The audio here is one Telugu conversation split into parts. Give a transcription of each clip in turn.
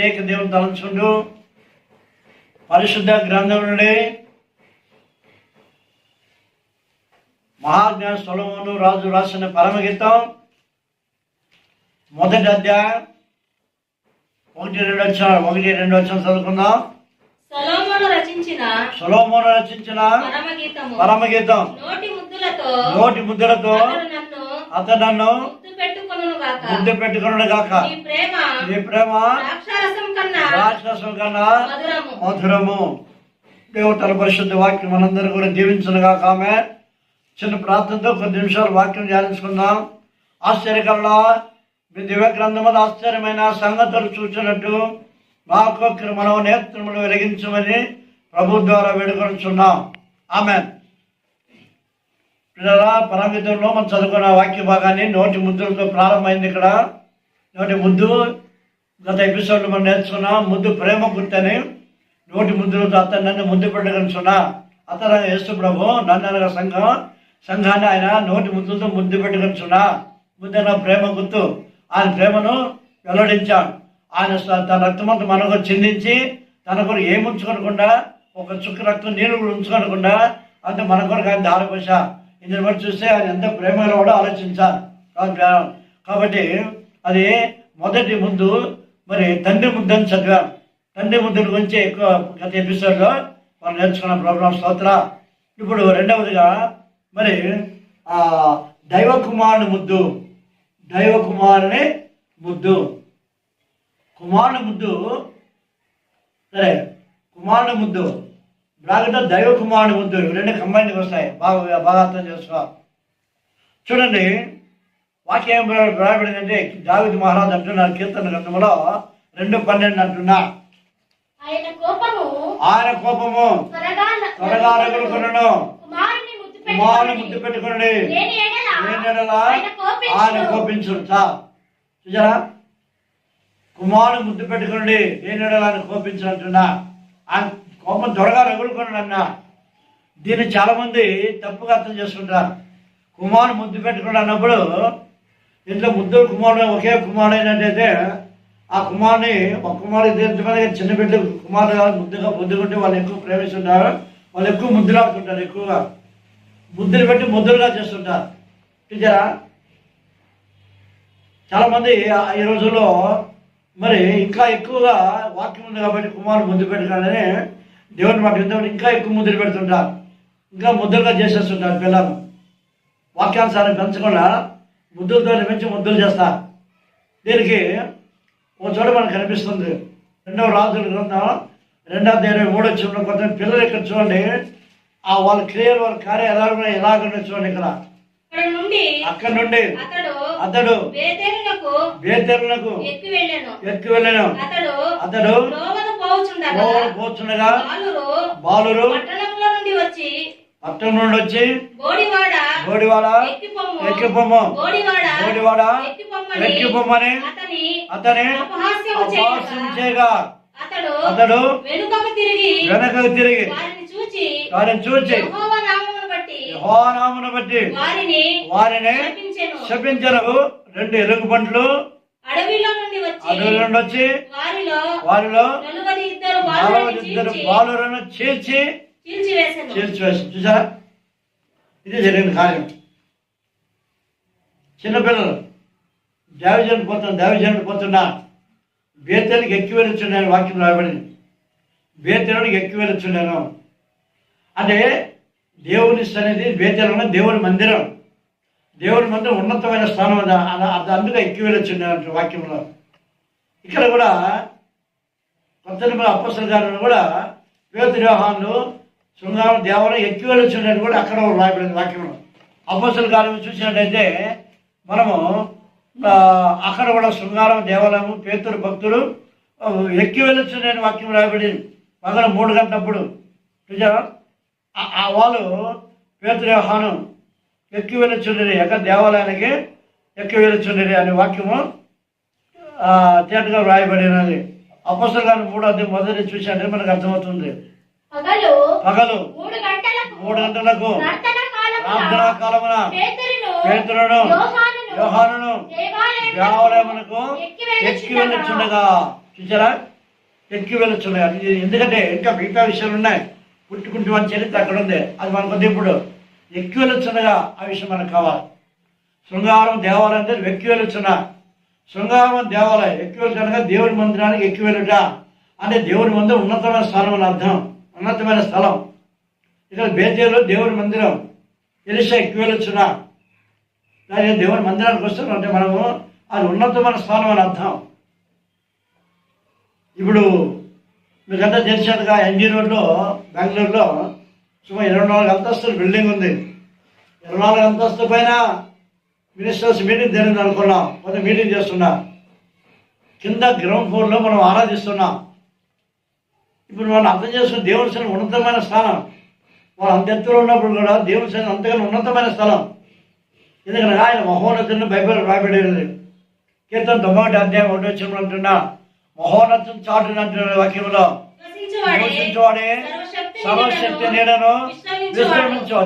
త్రేక దేవుని తలంచుండు పరిశుద్ధ గ్రంథం నుండి మహాజ్ఞాన సొలమును రాజు రాసిన పరమగీతం మొదటి అధ్యాయం ఒకటి రెండు వచ్చిన ఒకటి రెండు వచ్చిన చదువుకుందాం. సొలొమోను రచించిన సొలోమోను రచించిన పరమగీతము. పరమగీతం. నోటి ముద్దులతో అతడు నన్ను ముద్దు గాక నీ ప్రేమ నీ ప్రేమ కన్నా మధురము. తన పరిశుద్ధ వాక్యం మనందరూ కూడా దీవించనుగా ఆమె చిన్న ప్రార్థనతో కొద్ది నిమిషాలు వాక్యం ధ్యానించుకుందాం. ఆశ్చర్యకరంలో మీ దివ్య గ్రంథములు ఆశ్చర్యమైన సంగతులు చూసినట్టు మాకు మనం నేత్రములు వెలిగించమని ప్రభు ద్వారా వేడుకొనిచున్నాం. ఆమె పిల్లల పరమితంలో మనం చదువుకున్న వాక్య భాగాన్ని నోటి ముద్దులతో ప్రారంభమైంది ఇక్కడ. నోటి ముద్దు గత ఎపిసోడ్లో మనం నేర్చుకున్నాం ముందు ప్రేమ గుర్తని నోటి ముద్దులతో అతను నన్ను ముందు పెట్టగలుచున్నా అతను యేసు ప్రభు నన్న సంఘం సంఘాన్ని ఆయన నోటి ముద్దులతో ముద్దు పెట్టగలుచున్నా ముందు నా ప్రేమ గుర్తు. ఆయన ప్రేమను వెల్లడించాడు. ఆయన తన రక్తమంతా మనకు చిందించి తన కొరకు ఏమి ఉంచుకోనకుండా ఒక చుక్క రక్తం నీళ్ళు కూడా ఉంచుకోనకుండా అంత మన కొరకు ఆయన దారిపోసా ఇందుని బట్టి చూస్తే ఆయన ఎంత ప్రేమలో కూడా ఆలోచించాలి. కాబట్టి అది మొదటి ముందు మరి తండ్రి ముద్దు అని చదివాం. తండ్రి ముద్దుల గురించి ఎక్కువ గత ఎపిసోడ్లో మనం నేర్చుకున్న ప్రోగ్రామ్ స్తోత్ర. ఇప్పుడు రెండవదిగా మరి ఆ దైవ కుమారుని ముద్దు. దైవ కుమారుని ముద్దు. కుమారుని ముద్దు. సరే కుమారుని ముద్దు. బ్రాకెట్లో దైవ కుమారుని ముద్దు. ఇవి రెండు కంబైన్కి వస్తాయి. బాగా బాగా అర్థం చేసుకో. చూడండి వాక్యం ఏం రాయబడిందంటే దావిద్ మహారాజ్ అంటున్నారు కీర్తన గ్రంథంలో రెండు పన్నెండు అంటున్నా. ఆయన కోపము ఆయన కోపము త్వరగా రగులుకొనును కుమారుని ముద్దు పెట్టుకొని ఆయన చా చూసారా? కుమారుని ముద్దు పెట్టుకుని ఎడల ఆయన కోపించును అంటున్నా ఆయన కోపం త్వరగా రగులుకొనుడు అన్నా. దీన్ని చాలా మంది తప్పుగా అర్థం చేసుకుంటారు. కుమారుని ముద్దు పెట్టుకుని అన్నప్పుడు ఇంట్లో ముద్దులు కుమారుడు ఒకే కుమారుడు అయినట్టయితే ఆ కుమారుని ఒక కుమారుడు తీర్చమని చిన్న బిడ్డ కుమారుడు కాదు, ముద్దుగా ముద్దుకుంటే వాళ్ళు ఎక్కువ ప్రేమిస్తుంటారు వాళ్ళు ఎక్కువ ముద్దులాడుతుంటారు ఎక్కువగా. ముద్దులు పెట్టి ముద్దులుగా చేస్తుంటారు. టీచరా? చాలా మంది ఆ- ఈ రోజుల్లో మరి ఇంకా ఎక్కువగా వాక్యం ఉంది కాబట్టి కుమారుడు ముద్దు పెట్టగానే దేవుని మాట వింటే ఇంకా ఎక్కువ ముద్దులు పెడుతుంటారు. ఇంకా ముద్దులుగా చేసేస్తుంటారు పిల్లలు. వాక్యానుసారం పెంచకుండా ముద్దులతో పెంచి ముద్దులు చేస్తారు దీనికి ఒక చోట మనకు కనిపిస్తుంది. రెండవ రాజుల గ్రంథం రెండవ ఇరవై మూడో చిన్న కొంత పిల్లలు ఇక్కడ చూడండి. ఆ వాళ్ళ క్లియర్ వాళ్ళ కార్యం ఎలా ఉన్నాయి ఎలా ఉన్నాయి చూడండి ఇక్కడ. అక్కడ నుండి అతడు బేతెరులకు ఎక్కి వెళ్ళాను. అతడు పోతుండగా బాలురు బాలురు పట్టణంలో నుండి వచ్చి పట్టణం నుండి వచ్చి గోడివాడ గోడివాడ ఎక్కిపొమ్ము గోడివాడ ఎక్కిపొమ్మని అతని అపహాస్యం చేయగా అతడు వెనుకకు తిరిగి వెనకకు తిరిగి వారిని చూచి నామమును బట్టి వారిని వారిని శపించెను. రెండు ఎలుగు బంట్లు అడవిలో నుండి వచ్చి వారిలో నలుగురి ఇద్దరు బాలులను చీల్చి బాలులను చీల్చి చీల్చివేసెను. చీల్చివేసి చూసారా? ఇది జరిగిన కార్యం. చిన్నపిల్లలు దేవజన్ పోతున్న దేవజనుడు పోతున్నా బేతనికి ఎక్కి వెళ్ళొచ్చున్నాను వాక్యం రాబడింది బేతనుడికి ఎక్కి వెళ్ళొచ్చున్నాను అంటే దేవుని అనేది బేతలను దేవుని మందిరం. దేవుని మందిరం ఉన్నతమైన స్థానం అది అలా- అది అందుకే ఎక్కి వెళ్ళొచ్చున్నాను వాక్యంలో. ఇక్కడ కూడా కొత్త అప్పసల గారు కూడా పేరు వ్యవహారంలో శృంగారం దేవాలయం ఎక్కి వచ్చినట్టు కూడా అక్కడ రాయబడింది వాక్యంలో అపోసల కాలం చూసినట్టయితే మనము అక్కడ కూడా శృంగారం దేవాలయము పేతురు భక్తులు ఎక్కి వెళ్ళొచ్చిన వాక్యం రాయబడింది. పగల మూడు గంటప్పుడు చూసారా ఆ- వాళ్ళు పేతురు వ్యవహానం ఎక్కి వెళ్ళొచ్చుండేది ఎక్కడ దేవాలయానికి ఎక్కి వెళ్ళొచ్చుండేది అనే వాక్యము తేటగా రాయబడినది. అపసలు గారు మూడు మొదటి చూశాడంటే మనకు అర్థమవుతుంది. పగలు పగలు. మూడు గంటలకు మూడు గంటలకు ప్రార్థన కాలమున పేతురును యోహానును దేవాలయమునకు ఎక్కి వెళ్ళుచుండగా. చూసారా ఎక్కి ఎందుకంటే ఇంకా మిగతా విషయాలు ఉన్నాయి. పుట్టుకుంటూ అని చరిత్ర అక్కడ ఉంది. అది మనకు వద్దు ఇప్పుడు. ఎక్కి వెళ్ళుచుండగా ఆ విషయం మనకు కావాలి. శృంగారం దేవాలయం అంటే ఎక్కి వెళ్ళుచున్నా. శృంగారం దేవాలయం ఎక్కి వెళ్ళుచుండగా దేవుడి మందిరానికి ఎక్కి వెళ్ళుట. అంటే దేవుడి మందిరం ఉన్నతమైన స్థానం అని అర్థం. ఉన్నతమైన స్థలం. ఇక్కడ బేతేలో దేవుడి మందిరం ఎలిసా ఎక్కి దాని దేవుడి మందిరానికి వస్తున్నాం అంటే మనము అది ఉన్నతమైన స్థానం అని అర్థం. ఇప్పుడు మీకంతా తెలిసినట్టుగా ఎన్జీ రోడ్లో బెంగళూరులో సుమారు ఇరవై నాలుగు అంతస్తుల బిల్డింగ్ ఉంది. ఇరవై నాలుగు అంతస్తు పైన మినిస్టర్స్ మీటింగ్ జరిగింది అనుకున్నాం కొంత మీటింగ్ చేస్తున్నాం. కింద గ్రౌండ్ ఫ్లోర్లో మనం ఆరాధిస్తున్నాం. ఇప్పుడు మనం అర్థం చేసుకున్న దేవుని సన్నిధి ఉన్నతమైన స్థానం. వాళ్ళు అంత ఎత్తులో ఉన్నప్పుడు కూడా దేవుని సన్నిధి అంతగానో ఉన్నతమైన స్థలం. ఎందుకంటే ఆయన మహోన్నతుని బైబిల్ రాబడేది కీర్తన తొమ్మిది అధ్యాయం ఒకటి వచ్చిన అంటున్నా మహోన్నతం చాటుని అంటున్న వాక్యంలో. నివసించువాడే సర్వశక్తి నీడను. విశ్రమించు.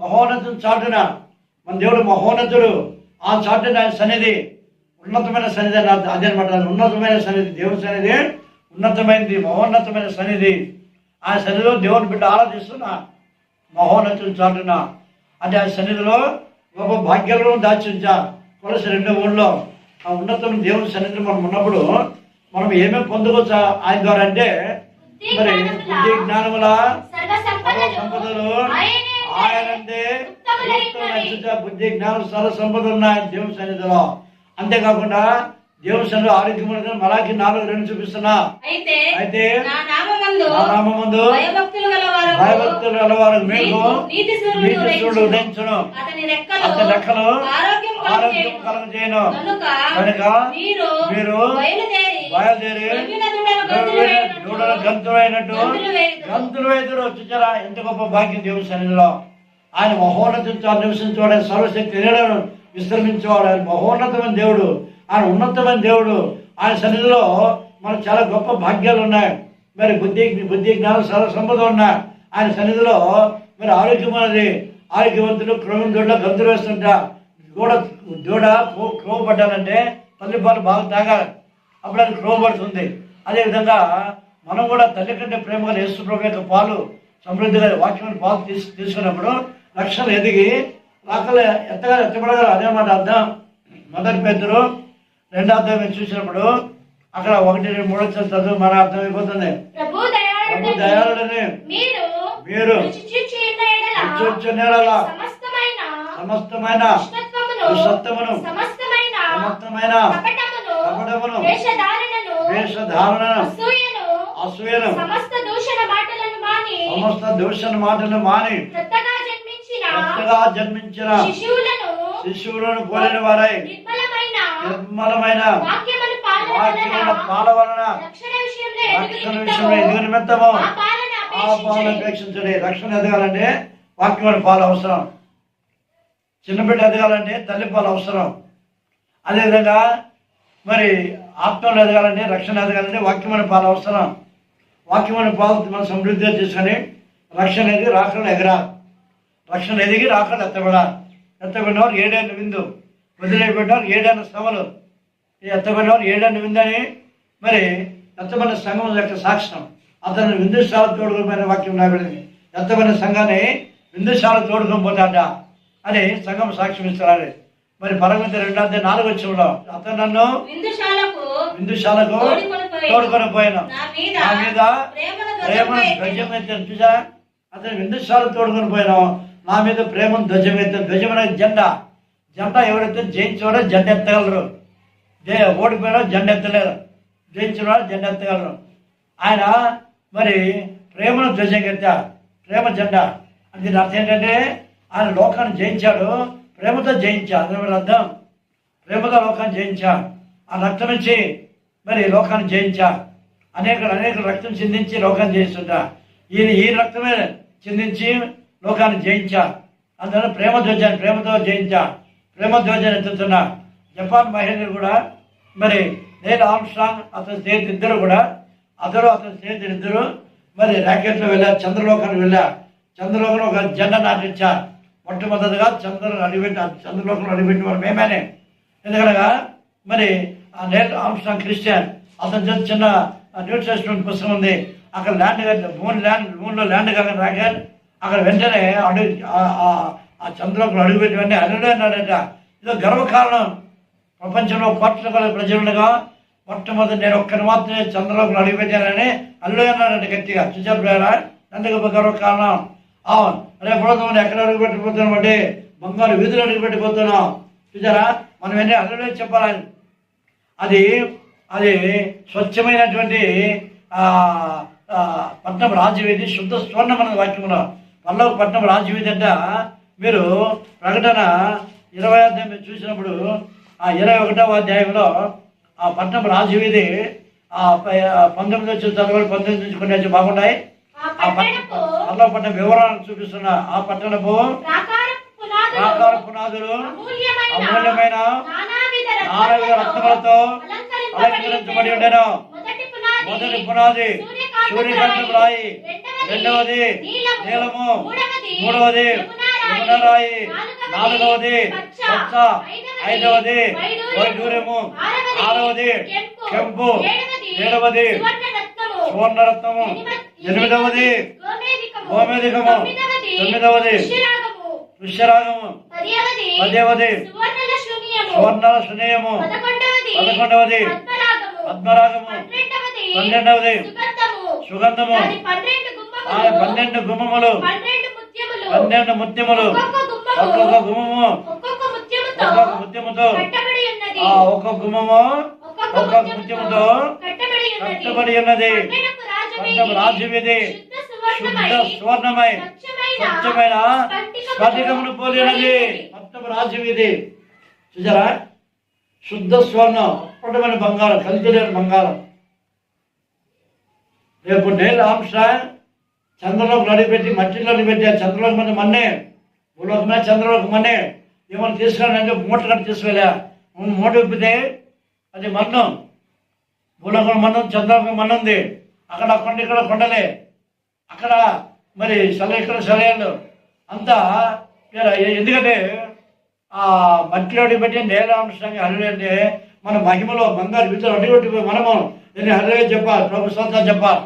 మహోన్నతం చాటున. మన దేవుడు మహోన్నతుడు. ఆ చాటున ఆయన సన్నిధి. ఉన్నతమైన సన్నిధి అని. అదే అనమాట ఉన్నతమైన సన్నిధి దేవుని సన్నిధి. ఉన్నతమైనది మహోన్నతమైన సన్నిధి. ఆ సన్నిధిలో దేవుని బిడ్డ ఆరాధిస్తున్నా మహోన్నతుడు చాటున. అంటే ఆ సన్నిధిలో గొప్ప భాగ్యాలను దాచించా. కొలసి రెండో ఊళ్ళో ఆ ఉన్నతమైన దేవుని సన్నిధిలో మనం ఉన్నప్పుడు మనం ఏమేమి పొందుకోవచ్చు? ఆయన ద్వారా అంటే మరి బుద్ధి జ్ఞానముల సంపదలు ఆయనే ఆయనంటే బుద్ధి జ్ఞానం సర్వ సంపదలు ఉన్నాయి దేవుని సన్నిధిలో. అంతేకాకుండా దేవుని సన్నిధిలో ఆరోగ్యం మలాకి నాలుగు రెండు చూపిస్తున్నా. అయితే అయితే నా నామమందు నా నామమందు భయభక్తులు గల వారు భయభక్తులు గలవారు మీకు నీతి సూర్యుడు ఉదయించును. అతని రెక్కలు లెక్కలు ఆరోగ్యం ఆరోగ్యం కలుగజేయను కనుక మీరు బయలుదేరి దూడల గంతులైనట్టు గంతులు వేదురు చూచారా ఎంత గొప్ప భాగ్యం దేవుని సన్నిధిలో. ఆయన మహోన్నతం నివసించేవాడు సర్వశక్తి విశ్రమించేవాడు. ఆయన మహోన్నతమైన దేవుడు. ఆయన ఉన్నతమైన దేవుడు. ఆయన సన్నిధిలో మనకు చాలా గొప్ప భాగ్యాలు ఉన్నాయి. మరి బుద్ధి బుద్ధి జ్ఞానం సర్వ సంపద ఉన్నాయి. ఆయన సన్నిధిలో మరి ఆరోగ్యమైనది ఆరోగ్యవంతుడు క్రమం దూడ గంతులు వేస్తుంట. దూడ దూడ క్రోవపడ్డాలంటే క్రోవ తల్లి పాలు బాగా తాగాలి. అప్పుడు అది క్రోవ పడుతుంది అదేవిధంగా మనం కూడా తల్లి కంటే ప్రేమగా యేసు యొక్క పాలు సమృద్ధిగా వాక్యమైన పాలు తీసు తీసుకున్నప్పుడు లక్షలు ఎదిగి రాకలు ఎత్తగా ఎత్తబడగలరు. అదే మాట అర్థం. మొదటి పెద్దరు రెండో మీరు చూసినప్పుడు అక్కడ ఒకటి రెండు మూడు వచ్చిన చదువు మన అర్థమైపోతుంది ప్రభు దయాళుడని మీరు సమస్తమైన దుష్టత్వమును సమస్తమైన కపటమును వేషధారణను వేషధారణ అసూయను సమస్త దూషణ మాటలను మాని సమస్త దూషణ మాటలు మాని కొత్తగా జన్మించిన శిశువులను శిశువులను పోలిన వారై నిర్మలమైన వాక్యమైన పాల వలన రక్షణ విషయంలో నిమిత్తము ఆ పాలన అపేక్షించుడి. రక్షణ ఎదగాలంటే వాక్యమైన పాలు అవసరం. చిన్నబిడ్డ ఎదగాలంటే తల్లి పాలు అవసరం. అదేవిధంగా మరి ఆత్మలు ఎదగాలంటే రక్షణ ఎదగాలంటే వాక్యమైన పాలు అవసరం. వాక్యమైన పాలు మనం సమృద్ధిగా చేసుకొని రక్షణ ఎదిగి రాకుండా ఎగరా. రక్షణ ఎదిగి రాకుండా ఎత్తబడా ఎత్తబడినవారు ఏడైన విందు. వదిలేపెట్టినవారు ఏడైన శ్రమలు. ఈ ఎత్తబడినవారు ఏడైన విందని మరి ఎత్తబడిన సంఘం యొక్క సాక్ష్యం. అతను విందుశాల తోడుకోపోయిన వాక్యం రాబడింది ఎత్తబడిన సంఘాన్ని విందుశాల తోడుకొని పోతాడ అని సంఘం సాక్ష్యం ఇస్తారు మరి పరగతి రెండో నాలుగు వచ్చంలో అతను నన్ను విందుశాలకు తోడుకొని పోయాను. నా మీద ప్రేమను చూసా అతను విందుశాల తోడుకొని పోయాను. నా మీద ప్రేమను ధ్వజమెత్తాను ధ్వజం అనేది జెండా. జెండా ఎవరైతే జయించేవాడో జెండా ఎత్తగలరు. జే ఓడిపోయినా జెండా ఎత్తలేరు. జయించిన జెండా ఎత్తగలరు. ఆయన మరి ప్రేమను ధ్వజం ఎత్తా ప్రేమ జెండా అంటే అర్థం ఏంటంటే ఆయన లోకాన్ని జయించాడు. ప్రేమతో జయించాడు అది అర్థం? ప్రేమతో లోకాన్ని జయించా. ఆ రక్తం నుంచి మరి లోకాన్ని జయించా. అనేక అనేక రక్తం చిందించి లోకాన్ని జయిస్తుంటా. ఈయన ఈ రక్తమే చిందించి లోకాన్ని జయించా. అందువల్ల ప్రేమ ధ్వజాన్ని ప్రేమతో జయించా. ప్రేమ ఎత్తుతున్న జపాన్ మహిళలు కూడా మరి నేను ఆమ్స్ట్రాంగ్ అతని స్నేహితులు ఇద్దరు కూడా అతడు అతని స్నేహితులు ఇద్దరు మరి ర్యాకెట్లో వెళ్ళారు చంద్రలోకానికి వెళ్ళారు చంద్రలోకం ఒక జెండా నాటించారు మొట్టమొదటిగా చంద్రుని అడిగిపెట్టి చంద్రలోకంలో అడిగిపెట్టిన వారు మేమేనే. ఎందుకనగా మరి ఆ నేల్ ఆమ్స్ట్రాంగ్ క్రిస్టియన్ అతని చేత చిన్న న్యూస్ టెస్ట్మెంట్ పుస్తకం ఉంది. అక్కడ ల్యాండ్ కట్టి- మూన్ ల్యాండ్ మూన్లో ల్యాండ్ కానీ రాగారు అక్కడ వెంటనే అడుగు ఆ- ఆ- ఆ చంద్రలోకంలో అడుగుపెట్టి వెంటనే అన్నాడట. ఇదో గర్వకారణం. ప్రపంచంలో కోట్ల ప్రజలుండగా ప్రజలుగా మొట్టమొదటి నేను ఒక్కరి మాత్రమే చంద్రలోకి అడుగుపెట్టానని అల్లు అన్నాడంటే గట్టిగా. చూచారు ప్రేరా అందుకు గర్వకారణం. అవును. రేపు రోజు ఎక్కడ అడుగు పెట్టిపోతున్నాం అంటే బంగారు వీధులు అడుగు పెట్టిపోతున్నాం చూసారా మనం ఎన్ని అల్లుడే చెప్పాలి. అది అది స్వచ్ఛమైనటువంటి పట్నం రాజవీధి శుద్ధ స్వర్ణం మనం వాక్యంలో పల్లవ పట్నం రాజవీధి అంట మీరు ప్రకటన ఇరవై అధ్యాయం మీరు చూసినప్పుడు ఆ ఇరవై ఒకటవ అధ్యాయంలో ఆ పట్నం రాజవీధి ఆ పంతొమ్మిది వచ్చి చదవాలి పంతొమ్మిది నుంచి కొన్ని వచ్చి బాగున్నాయి ఆ పట్టణ పట్టణ వివరాలను చూపిస్తున్న ఆ పట్టణపు ప్రాకార పునాదులు అమూల్యమైన నానావిధ రత్నములతో అలంకరించబడి ఉండెను మొదటి పునాది సూర్యకాంతపు రాయి. రెండవది. నీలము మూడవది మూడవది యమునా రాయి. యమునా రాయి నాలుగవది పచ్చ. ఐదవది వైడూర్యము. ఆరవది కెంపు. ఏడవది సువర్ణరత్నము. సువర్ణరత్నము ఎనిమిది- ఎనిమిదవది గోమేధికము. తొమ్మిదవది పదియవది పదవది సువర్ణల శూన్యము. పదకొండవది పద్మరాగము. పన్నెండవది సుగంధము. పన్నెండు గుమ్మములు. పన్నెండు ముత్యములు. ఒక్కొక్క గుమ్మము. ఒక్కొక్క ముత్యముతో ఆ ఒక్కొక్క గుమ్మము. ఒక్కొక్క ముత్యముతో కట్టబడి ఉన్నది. రాజవీధి శుద్ధ సువర్ణమై. స్వచ్ఛమైన స్ఫటికమును స్ఫటికమును పోలి ఉన్నది. మొత్తం రాజవీధి చూసారా? శుద్ధ స్వర్ణం. అప్పటమైన బంగారం. కలిసి లేని బంగారం. రేపు నేల అంశ చంద్రలోకి నడిపెట్టి మట్టిలో పెట్టారు చంద్రలోకి మంది మన్నే. భూలోకమే చంద్రలోకి మన్నే. ఏమైనా తీసుకురానంటే మూట కట్టి తీసుకెళ్ళా మూట విప్పితే అది మన్నం. భూలోకం మన్నం చంద్రలోకం మన్నం ఉంది. అక్కడ కొండ ఇక్కడ కొండలే. అక్కడ మరి సెల ఇక్కడ సెలయాలు అంతా ఎందుకంటే ఆ మట్టిలో పెట్టి నేల అంశంగా హరిలేంటే మన మహిమలో బంగారు విత్తలు అడ్డుగొట్టిపోయి మనము నేను హరి చెప్పాలి ప్రభు చెప్పాలి.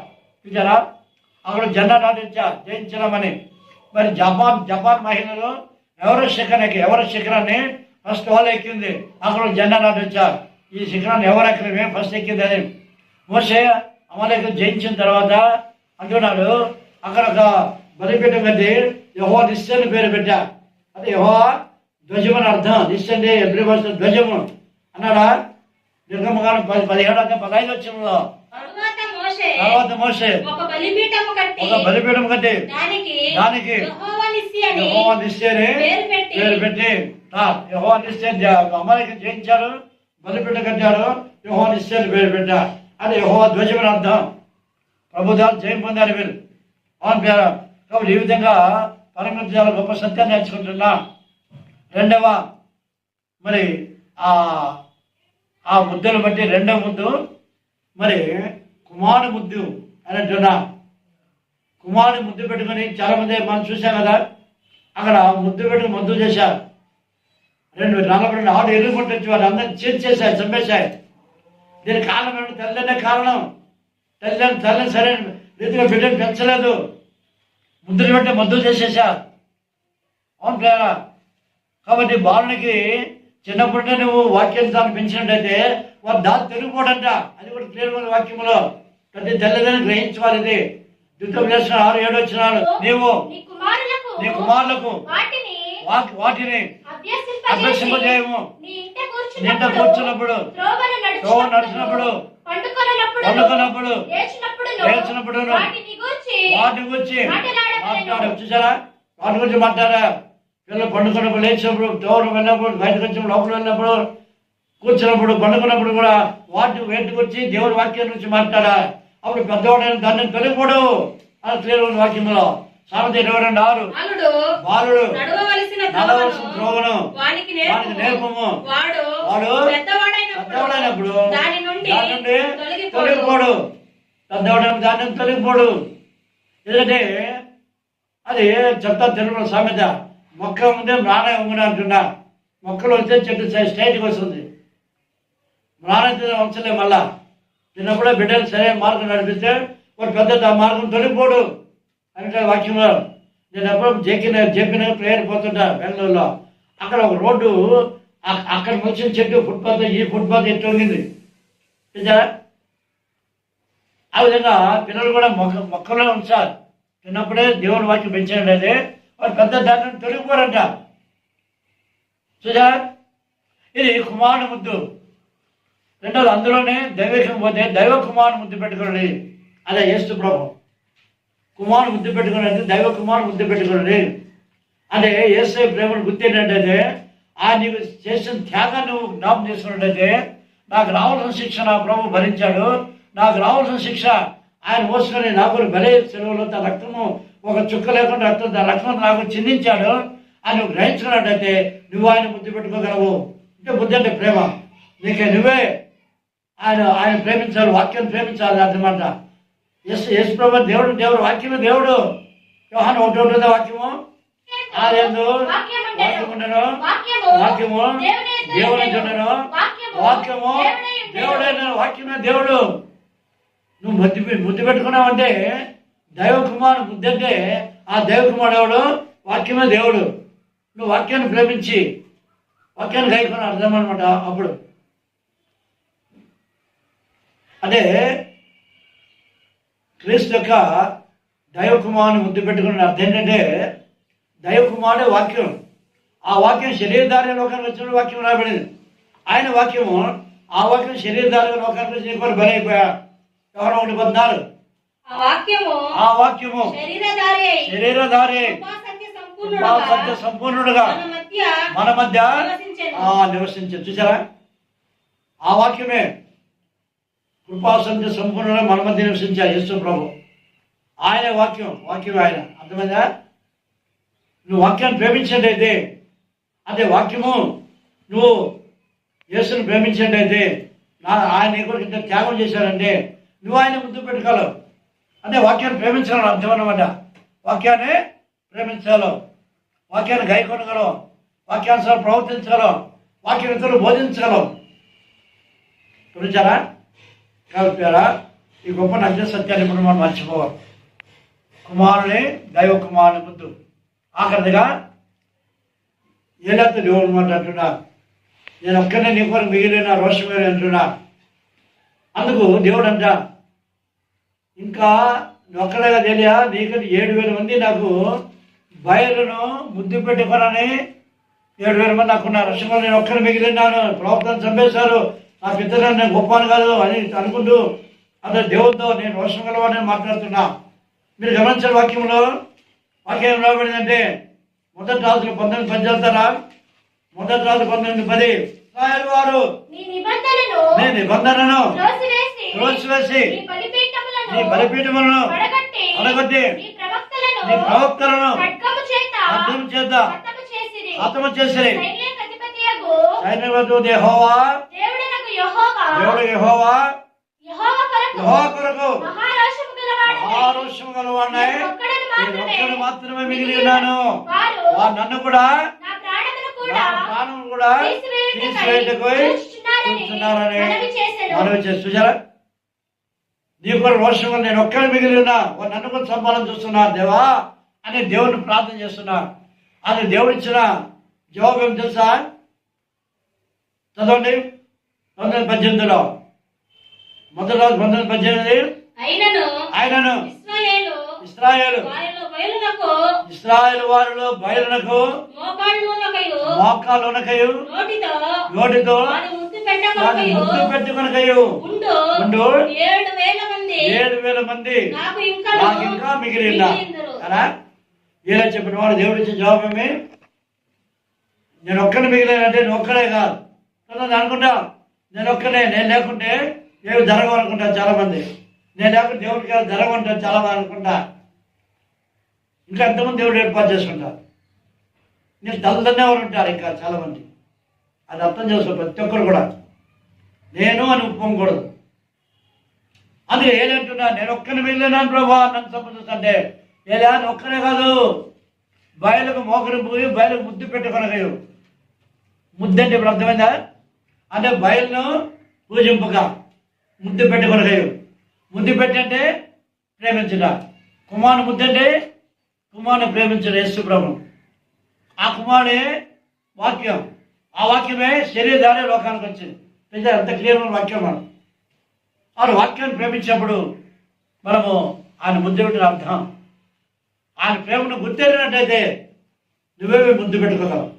చూచారా అక్కడ జెండా నాటించారు జయించినామని. మరి జపాన్ జపాన్ మహిళలు ఎవరు శిఖరానికి ఎవరు శిఖరాన్ని ఫస్ట్ వాళ్ళు ఎక్కింది? అక్కడ జెండా నాటించారు ఈ శిఖరాన్ని ఎవరు ఎక్కడమే ఫస్ట్ ఎక్కింది అని మోసే అమలేకు జయించిన తర్వాత అంటున్నాడు అక్కడ ఒక బలిపీఠం కట్టి యహో నిశ్చని పేరు పెట్టా. అది యహో ధ్వజం అని అర్థం. నిశ్చ ఎవ్రీ ఎబ్రి ధ్వజము. అన్నాడా? నిర్గమకాలం పది పదిహేడు అంటే పదహైదు వచ్చిందో మోషే తర్వాత మోసే ఒక బలిపీఠము కట్టి ఒక బలిపీఠం కట్టి దానికి దానికి యెహోవా నిస్సి అని యహోవా నిశ్చయని పేరు పెట్టి పేరు పెట్టి యహోవా అమలకి జయించాడు బలిపీఠం కట్టాడు యహోవా నిశ్చయని పేరు పెట్టా అది యహోవా ధ్వజం అని అర్థం ప్రభుత్వాలు జయం పొందారు మీరు అవును పేరు కాబట్టి ఈ విధంగా పరమించాల గొప్ప సత్యాన్ని నేర్చుకుంటున్నా. రెండవ మరి ఆ ఆ ముద్దలు బట్టి రెండవ ముద్దు మరి కుమారుని ముద్దు అని అంటున్నా కుమారుని ముద్దు పెట్టుకొని చాలా మంది మనం చూసాం కదా అక్కడ ముద్దు పెట్టుకుని ముద్దు చేశారు. రెండు నలభై రెండు ఆరు ఎరుగు కొట్టొచ్చి వాళ్ళు అందరినీ చేసేసాయి చంపేశాయి దీనికి కారణం ఏంటి తల్లినే కారణం. తల్లి తల్లి సరైన రీతిలో బిడ్డను పెంచలేదు. ముద్దులు పెట్టి మద్దు చేసేసారు అవును ప్రేరా కాబట్టి బాలునికి చిన్నప్పుడే నువ్వు వాక్యం తాను పెంచినట్టయితే వాడు దాన్ని తిరిగిపోడంట అది కూడా క్లియర్ వాక్యంలో. ప్రతి తల్లిదండ్రులు గ్రహించుకోవాలి ఇది యుద్ధం చేసిన ఆరు ఏడు వచ్చినాడు నీవు నీ కుమారులకు వాటిని అభ్యసింపజేయము. నీ ఇంట నీ ఇంట కూర్చున్నప్పుడు త్రోవ నడిచినప్పుడు, పండుకొనప్పుడు, లేచినప్పుడు వాటిని గూర్చి వాటి గురించి మాట్లాడవలెను. మాట్లాడు. చూసారా? వాటి గురించి మాట్లాడా? పిల్లలు పండుకున్నప్పుడు లేచినప్పుడు డోర్ వెళ్ళినప్పుడు బయటకు వచ్చినప్పుడు లోపల వెళ్ళినప్పుడు కూర్చున్నప్పుడు పండుకున్నప్పుడు కూడా వాటి వేటి గురించి దేవుడి వాక్యం గురించి మాట్లాడా? అప్పుడు పెద్దవాడు దాన్ని తొలిపోడు అని వాక్యంలో సామెత ఇరవై రెండు ఆరు. బాలుడు నడవలసిన త్రోవను వానికి నేర్పము. వాడు వాడు పెద్దవాడైనప్పుడు దాని నుండి తొలగిపోడు. పెద్దవాడైన దాని నుండి తొలగిపోడు. ఎందుకంటే అది చెప్తా తెలుగులో సామెత. మొక్క ముందే మ్రాణ ఉంగున అంటున్నా. మొక్కలు వస్తే చెట్టు స్ట్రైట్గా వస్తుంది. మ్రాణ వంచలే మళ్ళా. చిన్నప్పుడే బిడ్డలు సరైన మార్గం నడిపిస్తే వాడు పెద్ద ఆ మార్గం తొలిపోడు అంటే వాక్యంలో నేను ఎప్పుడు జెక్కిన చెప్పిన ప్రేయర్ పోతుంటా బెంగళూరులో. అక్కడ ఒక రోడ్డు అక్కడ వచ్చిన చెట్టు ఫుట్పాత్ ఈ ఫుట్పాత్ ఎట్టు వంగింది ఆ విధంగా పిల్లలు కూడా మొక్క మొక్కలో ఉంచారు చిన్నప్పుడే దేవుని వాక్యం పెంచినట్లయితే వాడు పెద్ద దాన్ని తొలగిపోరంట. చూసా ఇది కుమారుడు ముద్దు. రెండోది అందులోనే దైవేశం పోతే దైవ కుమారుని ముద్దు పెట్టుకోండి అదే ఏస్తు ప్రభు. కుమారుని ముద్దు పెట్టుకోండి అంటే దైవ కుమారుని ముద్దు పెట్టుకోండి అంటే ఏసే ప్రేమను గుర్తు ఏంటంటే ఆ నీకు చేసిన త్యాగాన్ని నువ్వు జ్ఞాపం చేసుకున్నట్టయితే నాకు రావాల్సిన శిక్ష నా ప్రభు భరించాడు. నాకు రావాల్సిన శిక్ష ఆయన మోసుకొని నాకు బలే సెలవులో తన రక్తము ఒక చుక్క లేకుండా రక్తం తన రక్తం నాకు చిందించాడు అని నువ్వు గ్రహించుకున్నట్టయితే నువ్వు ఆయన ముద్దు పెట్టుకోగలవు. అంటే బుద్ధి అంటే ప్రేమ. నీకే నువ్వే ఆయన ఆయన ప్రేమించాలి వాక్యం ప్రేమించాలి అన్నమాట ఎస్ ఎస్ ప్రభు దేవుడు దేవుడు వాక్యమే దేవుడు. యోహాను ఒకటి ఉంటుందా వాక్యము. ఉండను వాక్యము దేవుని దేవుని ఉండెను. వాక్యము వాక్యము. దేవుని యందు దేవుడే వాక్యమే దేవుడు. నువ్వు ముద్దు ముద్దు పెట్టుకున్నావంటే దైవ కుమారు ముద్దు అంటే ఆ దైవ కుమారుడు ఎవడు? వాక్యమే దేవుడు. నువ్వు వాక్యాన్ని ప్రేమించి వాక్యాన్ని గాయకుని అర్థం అనమాట అప్పుడు. అదే క్రీస్తు యొక్క దైవ కుమారుని ముద్దు పెట్టుకున్న అర్థం ఏంటంటే దైవ కుమారుడే వాక్యం. ఆ వాక్యం శరీరధారి లోకానికి వచ్చిన వాక్యం రాబడింది ఆయన వాక్యము ఆ వాక్యం శరీరధారి లోకానికి వచ్చిన కూడా బలైపోయా ఎవరో ఒకటి పద్నాలుగు ఆ వాక్యము ఆ వాక్యము శరీరధారి. సత్య సంపూర్ణుడుగా. మన మధ్య నివసించారు చూసారా? ఆ వాక్యమే కృపాసంధ్య సంపూర్ణంగా మన మధ్య నివసించారు యేసు ప్రభు. ఆయన వాక్యం వాక్యం ఆయన. అర్థమైందా? నువ్వు వాక్యాన్ని ప్రేమించినట్టయితే అదే వాక్యము నువ్వు యేసును ప్రేమించినట్టయితే నా ఆయన నీ త్యాగం చేశాడంటే నువ్వు ఆయన ముద్దు పెట్టుకోలేవు. అంటే వాక్యాన్ని ప్రేమించాలని అర్థం అనమాట వాక్యాన్ని ప్రేమించాలి వాక్యాన్ని గైకొనగలం వాక్యానుసారం ప్రవర్తించగలం వాక్యం ఇతరులు బోధించగలం గురించారా కాబట్టి ఈ గొప్ప నగ్న సత్యాన్ని ఇప్పుడు మనం మర్చిపోవాలి కుమారుని దైవ కుమారుని ముద్దు ఆఖరిగా ఏలెత్త దేవుడు మాట అంటున్నా. నేను ఒక్కనే నీ కొరకు మిగిలిన రోషం వేరే అంటున్నా. అందుకు దేవుడు అంట ఇంకా ఒక్కడేగా తెలియా? నీకంటే ఏడు వేల మంది నాకు బయలును ముద్దు పెట్టుకోనని ఏడు వేల మంది నాకు ఉన్నారు. నేను ఒక్కరిని మిగిలినాను ప్రవక్తను చంపేశారు. నా పితరులను నేను గొప్పను కాదు అని అనుకుంటూ అదే దేవుడితో నేను రోషం గలవాడని మాట్లాడుతున్నా. మీరు గమనించారు వాక్యంలో వాక్యం ఏం రాబడిందంటే మొదటి రాజులు పంతొమ్మిది పది చదువుతారా? మొదటి రాజు పంతొమ్మిది పది. ఇశ్రాయేలు వారు నీ నిబంధనను త్రోసివేసి నీ బలిపీఠములను పడగొట్టి నీ ప్రవక్తలను అర్థం చేసిరి. ఆత్మ చేసి సైన్యవద్దు దేహోవా దేవుడు యెహోవా? యెహోవా కొరకు. కొరకు. మహారోషం గలవాడినై. నేను మాత్రమే. మిగిలి ఉన్నాను. నన్ను కూడా ప్రాణం కూడా చూచుచున్నారని చూస్తున్నారని మనవి చేసెను. మనవి చేసి చూసారా నీ కూడా రోషం నేను ఒక్కడి మిగిలి ఉన్నా. నన్ను కూడా చంపాలని చూస్తున్నా దేవా అని దేవుడిని ప్రార్థన చేస్తున్నా. అది దేవుడు ఇచ్చిన జవాబు ఏం తెలుసా? చదవండి. పంతొమ్మిది పద్దెనిమిదిలో. మొదటి రోజు పంతొమ్మిది పద్దెనిమిది ఆయనను ఇస్రాయేల్ ఇస్రాయేల్. వారిలో బయలునకు. మోకాలునకయు నోటితో. ముద్దు పెట్టకొనకయు. ఉండు. ఏడు వేల మంది. ఏడు వేల మంది. నాకు ఇంకా నాకు ఇంకా మిగిలి ఉన్నా కదా ఇలా చెప్పిన వాడు దేవుడు ఇచ్చిన జవాబేమి నేను ఒక్కడిని మిగిలినంటే నేను ఒక్కడే కాదు. అనుకుంటా నేను ఒక్కనే నేను లేకుంటే ఏమి జరగవు అనుకుంటా చాలా మంది నేను లేకుంటే దేవుడికి ఏమి జరగమంటే చాలా మంది అనుకుంటా ఇంకా ఎంతమంది దేవుడు ఏర్పాటు చేసుకుంటా నేను తల్లిదండ్రులు ఎవరు ఉంటారు ఇంకా చాలా మంది అది అర్థం చేసుకో ప్రతి ఒక్కరు కూడా. నేను అని ఒప్పుకోకూడదు. అది ఏదంటున్నా నేను ఒక్కరిని వెళ్ళినాను ప్రభా నన్ను సంబంధించంటే ఏలా ఒక్కరే ఒక్కనే కాదు. బయలకు మోకరింపు బయలకు ముద్దు పెట్టుకొనగయు ముద్దు అంటే ఇప్పుడు అర్థమైందా? అంటే బయలును పూజింపక ముద్దు పెట్టుకొనగయు ముద్దు పెట్టంటే ప్రేమించుట. కుమారుని ముద్దు అంటే కుమారుని ప్రేమించడం యేసు ప్రభు. ఆ కుమారుడే వాక్యం. ఆ వాక్యమే శరీరధారే లోకానికి వచ్చింది. నిజం ఎంత క్లియర్ వాక్యం మనం ఆ వాక్యాన్ని ప్రేమించినప్పుడు మనము ఆయన ముద్దు పెట్టిన అర్థం. ఆయన ప్రేమను గుర్తెరినట్టయితే నువ్వేవి ముద్దు పెట్టుకోగలవు.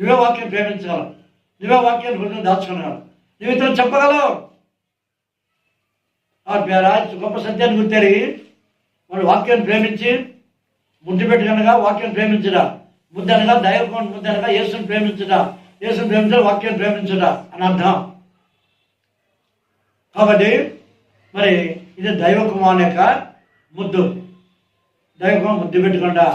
నువ్వే వాక్యం ప్రేమించగలవు. నువ్వే వాక్యాన్ని హృదయం దాచుకున్నాడు. నువ్వు ఇతను చెప్పగలవు? పేరా గొప్ప సత్యాన్ని గుర్తెరిగి వాడు వాక్యాన్ని ప్రేమించి ముద్దు పెట్టుకనగా వాక్యం ప్రేమించడా ముద్దనగా దైవకోణ ముద్దనగా యేసుని ప్రేమించడా యేసుని ప్రేమించడం వాక్యాన్ని ప్రేమించడా అని అర్థం. కాబట్టి మరి ఇది దైవ కుమారుని యొక్క ముద్దు. దైవకం ముద్దు పెట్టకుండా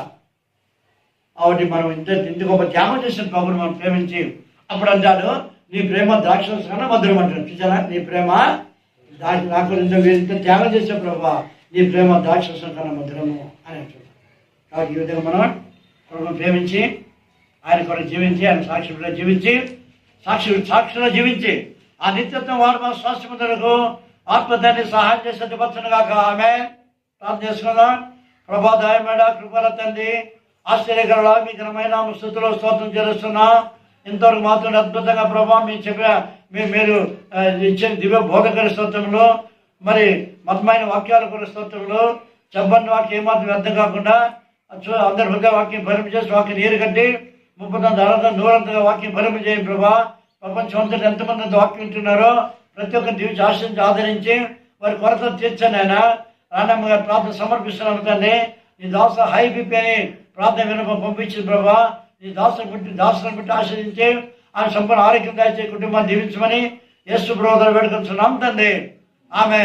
కాబట్టి మనం ఇంత ఇంత గొప్ప త్యాగం చేసిన ప్రభుని మనం ప్రేమించి అప్పుడు అంటాడు నీ ప్రేమ ద్రాక్ష కన్నా మధురం అంటాడు. చూసారా? నీ ప్రేమ ద్రాక్ష నాకు ఇంత ఇంత త్యాగం చేసే ప్రభా. నీ ప్రేమ ద్రాక్షరసం కన్నా మధురము అని అంటాడు. కాబట్టి ఈ విధంగా మనం ప్రభుని ప్రేమించి ఆయన కొరకు జీవించి ఆయన సాక్షిలో జీవించి సాక్షి సాక్షిలో జీవించి ఆ నిత్యత్వం వాడు మన స్వాస్థ్యములకు ఆత్మదాన్ని సహాయం చేసే దిపచ్చను కాక ఆమె ప్రార్థన చేసుకుందాం. ప్రభాదాయమేడ కృపల తండ్రి ఆశ్చర్యకరణ మీ ఘనమైన స్థుతిలో స్తోత్రం చేస్తున్నా. ఇంతవరకు మాత్రం అద్భుతంగా ప్రభావం మీరు చెప్పిన మీ మీరు ఇచ్చిన దివ్య భోగకర స్తోత్రంలో మరి మతమైన వాక్యాల కొర స్తోత్రంలో చెప్పని వాక్యం ఏమాత్రం వ్యర్థం కాకుండా చూ అందరి హృదయ వాక్యం భరింప చేసి వాక్యం నీరు కట్టి ముప్పై దాదాపు నూరంతగా వాక్యం భరింప చేయండి ప్రభా. ప్రపంచం అంతటి ఎంతమంది వాక్యం వింటున్నారో ప్రతి ఒక్క దివ్య ఆశ్రయించి ఆదరించి వారి కొరత తీర్చాను ఆయన. రాణమ్మ గారు ప్రార్థన సమర్పిస్తున్నాను తండ్రి నీ దాస హై బీపీ అని ప్రార్థన వినప పంపించింది ప్రభా. నీ దాసుని పెట్టి దాసుని పెట్టి ఆశ్రయించి ఆయన సంపూర్ణ ఆరోగ్యం దాచే కుటుంబాన్ని దీవించమని యేసు బ్రోదర్ వేడుకొంచున్నాం తండ్రి. ఆమె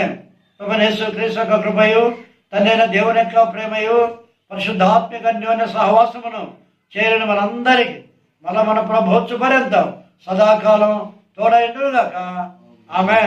ప్రభు యేసు క్రీస్తు యొక్క కృపయు తండ్రైన దేవుని యొక్క ప్రేమయు పరిశుద్ధాత్మిక అన్యోన్య సహవాసమును చేరిన మనందరికీ మన మన ప్రభోత్స పర్యంతం సదాకాలం తోడైండుగాక ఆమె